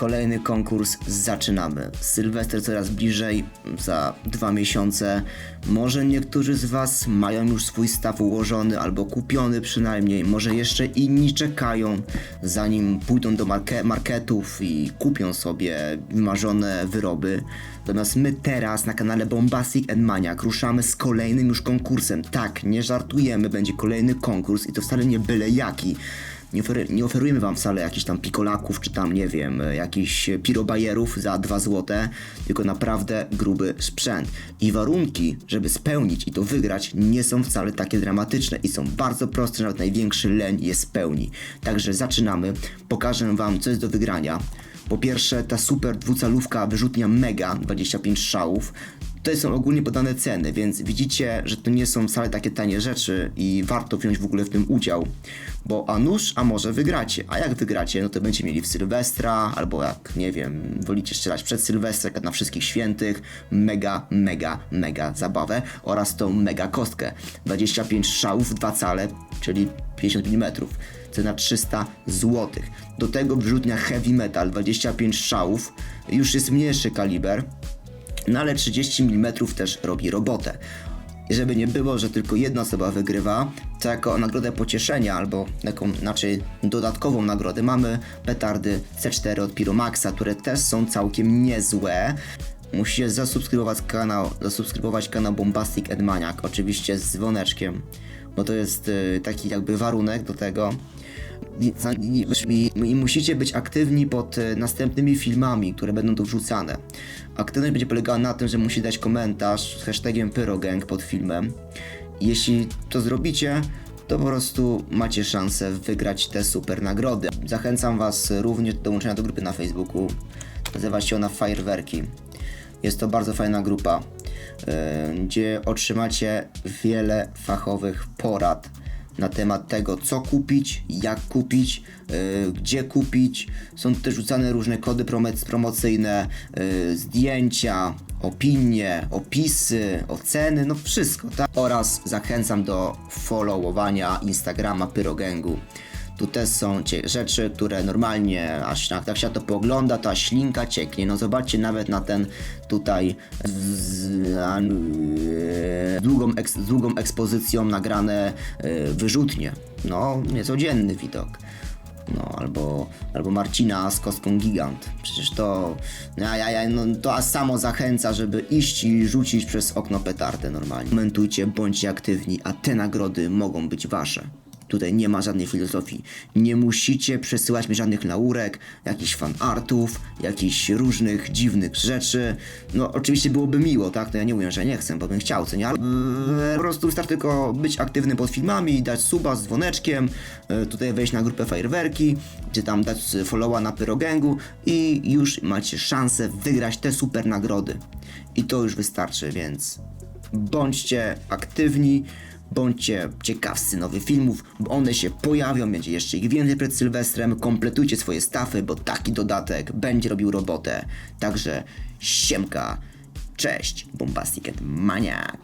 Kolejny konkurs zaczynamy. Sylwester coraz bliżej, za dwa miesiące. Może niektórzy z Was mają już swój staw ułożony albo kupiony przynajmniej. Może jeszcze inni czekają, zanim pójdą do marke- marketów i kupią sobie wymarzone wyroby. Natomiast my teraz na kanale Bombastic and Maniac ruszamy z kolejnym już konkursem. Tak, nie żartujemy, będzie kolejny konkurs i to wcale nie byle jaki. Nie, nie oferujemy wam wcale jakichś tam pikolaków, czy tam, nie wiem, e, jakichś pirobajerów za 2 złote, tylko naprawdę gruby sprzęt. I warunki, żeby spełnić i to wygrać, nie są wcale takie dramatyczne i są bardzo proste, nawet największy leń je spełni. Także zaczynamy. Pokażę wam, co jest do wygrania. Po pierwsze, ta super dwucalówka wyrzutnia Mega, 25 strzałów. Tutaj są ogólnie podane ceny, więc widzicie, że to nie są wcale takie tanie rzeczy i warto wziąć w ogóle w tym udział. Bo a nuż, a może wygracie. A jak wygracie, no to będziecie mieli w Sylwestra, albo jak, nie wiem, wolicie strzelać przed Sylwestrem, jak na wszystkich świętych, mega, mega, mega zabawę oraz tą mega kostkę. 25 strzałów, 2 cale, czyli 50 mm. Cena 300 zł. Do tego wyrzutnia Heavy Metal, 25 strzałów, już jest mniejszy kaliber, no ale 30 mm też robi robotę. Żeby nie było, że tylko jedna osoba wygrywa, to jako nagrodę pocieszenia, albo taką, znaczy dodatkową nagrodę, mamy petardy C4 od Piromaxa, które też są całkiem niezłe. Musicie zasubskrybować kanał, zasubskrybować kanał Bombastic and Maniac, oczywiście z dzwoneczkiem, bo to jest y, taki jakby warunek do tego. I, musicie być aktywni pod e, następnymi filmami, które będą tu wrzucane. Aktywność będzie polegała na tym, że musicie dać komentarz z hashtagiem Pyrogang pod filmem. Jeśli to zrobicie, to po prostu macie szansę wygrać te super nagrody. Zachęcam Was również do dołączenia do grupy na Facebooku. Nazywa się ona Fajerwerki. Jest to bardzo fajna grupa, yy, gdzie otrzymacie wiele fachowych porad na temat tego, co kupić, jak kupić, yy, gdzie kupić. Są też rzucane różne kody promo- promocyjne, yy, zdjęcia, opinie, opisy, oceny, no wszystko, tak? Oraz zachęcam do followowania Instagrama Pyrogangu. Tu też są rzeczy, które normalnie, aż jak tak się to poogląda, to aż ślinka cieknie. No zobaczcie nawet na ten tutaj z, e, długą, eks, z długą ekspozycją nagrane e, wyrzutnie. No, niecodzienny widok. No, albo, albo Marcina z kostką gigant. Przecież to, ja, ja, ja, no, to samo zachęca, żeby iść i rzucić przez okno petardę normalnie. Komentujcie, bądźcie aktywni, a te nagrody mogą być wasze. Tutaj nie ma żadnej filozofii. Nie musicie przesyłać mi żadnych laurek, jakichś fanartów, jakichś różnych dziwnych rzeczy. No, oczywiście byłoby miło, tak? To ja nie mówię, że nie chcę, bo bym chciał, co nie? Ale e, po prostu wystarczy tylko być aktywnym pod filmami, dać suba z dzwoneczkiem, e, tutaj wejść na grupę Fajerwerki, czy tam dać followa na Pyrogangu i już macie szansę wygrać te super nagrody. I to już wystarczy, więc bądźcie aktywni, bądźcie ciekawscy nowych filmów, bo one się pojawią, będzie jeszcze ich więcej przed Sylwestrem, kompletujcie swoje stafy, bo taki dodatek będzie robił robotę. Także siemka, cześć, Bombastic and Maniac.